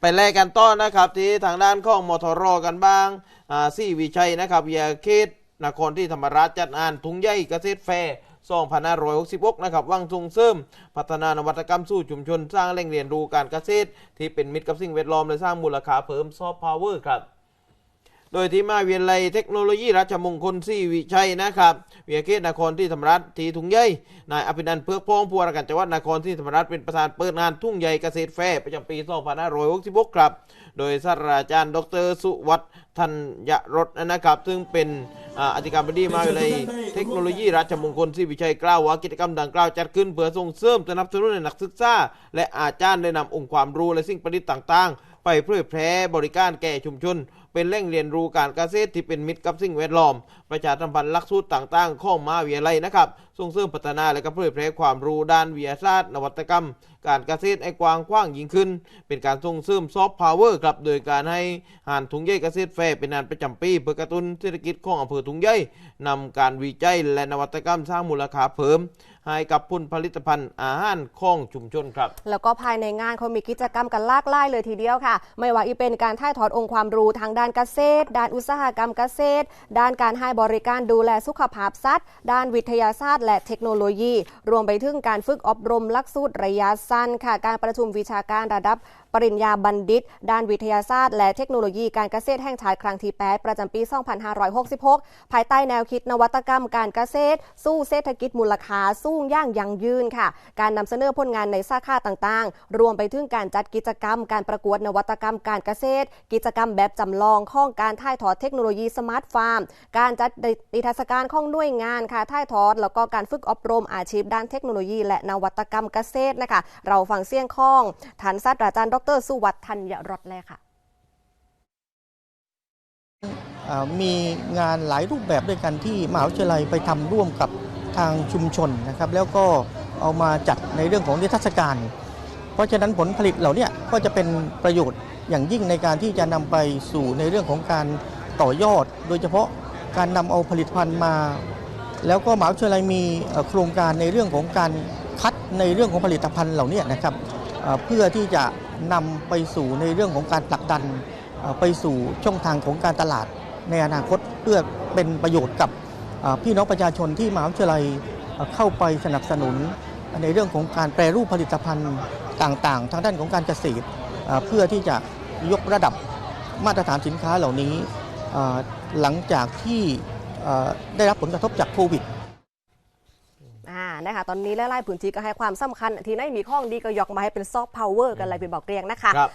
ไปแลกกันต้อนนะครับที่ทางด้านของมอทรอกันบ้างอ่าซี่วิชัยนะครับยาคิดนครที่ธรรมราชจัดงานทุงใหญ่เกษตรแฟร์2566 นะครับวังทุงเสริม พัฒนานวัตกรรมสู่ชุมชน สร้างแหล่งเรียนรู้การเกษตร ที่เป็นมิตรกับสิ่งแวดล้อม และสร้างมูลค่าเพิ่มซอฟต์พาวเวอร์ครับ โดยที่มหาวิทยาลัยเทคโนโลยีราชมงคลศรีวิชัยนะครับวิยาเขตนครที่ธรรมราชทีถุงใหญ่นายอภินันเพือกพองผู้ว่าการจังหวัดนครที่ธรรมราชเป็นประธานเปิดงานทุ่งใหญ่เกษตรแฟร์ประจำปี 2566 ครับ โดยศาสตราจารย์ ดร สุวัฒน์ธัญรสนะครับ ซึ่งเป็นอธิการบดีมหาวิทยาลัยเทคโนโลยีราชมงคลศรีวิชัยกล่าวว่ากิจกรรมดังกล่าวจัดขึ้นเพื่อส่งเสริมสนับสนุนให้นักศึกษาและอาจารย์ได้นำองค์ความรู้และสิ่งประดิษฐ์ต่างๆ ไปเผยแพร่บริการแก่ชุมชน เป็นแหล่งเรียนรู้การเกษตรที่เป็นมิตรกับสิ่งแวดล้อม ประชาสัมพันธ์หลักสูตรต่างๆ ของมหาวิทยาลัยนะครับ ส่งเสริมพัฒนาและก็เผยแพร่ความรู้ด้านวิทยาศาสตร์ นวัตกรรม การเกษตรให้กว้างขว้างยิ่งขึ้น เป็นการส่งเสริมซอฟต์พาวเวอร์ครับโดยการให้หานถุงใยเกษตรแฟร์เป็นงานประจำปีเพื่อกระตุ้นเศรษฐกิจของอำเภอถุงใยนำการวิจัยและนวัตกรรมสร้างมูลค่าเพิ่ม ให้กับผลผลิตภัณฑ์อาหารของชุมชนครับ แล้วก็ภายในงานเขามีกิจกรรมกันลากไล่เลยทีเดียวค่ะ ไม่ว่าอีเป็นการถ่ายทอดองค์ความรู้ทางด้านเกษตร ด้านอุตสาหกรรมเกษตร ด้านการให้บริการดูแลสุขภาพสัตว์ ด้านวิทยาศาสตร์และเทคโนโลยี รวมไปถึงการฝึกอบรมหลักสูตรระยะสั้นค่ะ การประชุมวิชาการระดับ ปริญญาบัณฑิต ด้านวิทยาศาสตร์ และเทคโนโลยีการเกษตรแห่งชาติครั้งที่ 8 ประจำปี 2566 ภายใต้แนวคิดนวัตกรรมการเกษตร สู้เศรษฐกิจมูลค่าสูงย่างยั่งยืนค่ะ การนำเสนอผลงานในสาขาต่างๆ รวมไปถึงการจัดกิจกรรม การประกวดนวัตกรรมการเกษตร กิจกรรมแบบจำลองข้องการถ่ายทอดเทคโนโลยีสมาร์ทฟาร์ม การจัดนิทรรศการข้องหน่วยงานค่ะถ่ายทอด แล้วก็การฝึกอบรมอาชีพด้านเทคโนโลยี และนวัตกรรมเกษตรนะคะ เราฟังเสียงข้องฐานศาสตราจารย์ดรสุวัฒน์ธัญรสเลยค่ะมีงานหลายรูปแบบด้วยกันที่มหาวิทยาลัยไปทำร่วมกับทางชุมชนนะครับ แล้วก็เอามาจัดในเรื่องของนิทรรศการ เพราะฉะนั้นผลผลิตเหล่านี้ก็จะเป็นประโยชน์อย่างยิ่งในการที่จะนำไปสู่ในเรื่องของการต่อยอด โดยเฉพาะการนำเอาผลิตภัณฑ์มา แล้วก็มหาวิทยาลัยมีโครงการในเรื่องของการคัดในเรื่องของผลิตภัณฑ์เหล่านี้นะครับเพื่อที่จะนำไปสู่ในเรื่องของการผลักดันไปสู่ช่องทางของการตลาด ในอนาคตเพื่อเป็นประโยชน์กับพี่น้องประชาชนที่มหาวิทยาลัยเข้าไปสนับสนุน ในเรื่องของการแปรรูปผลิตภัณฑ์ต่างๆ ทางด้านของการเกษตร เพื่อที่จะยกระดับมาตรฐานสินค้าเหล่านี้หลังจากที่ได้รับผลกระทบจากโควิด นะคะตอนนี้หลายๆพื้นที่ก็ให้ความสำคัญ ที่ไหนมีข้องดีก็ยกมาให้เป็นซอฟต์พาวเวอร์กันเลยเป็นบอกเรียงนะคะครับ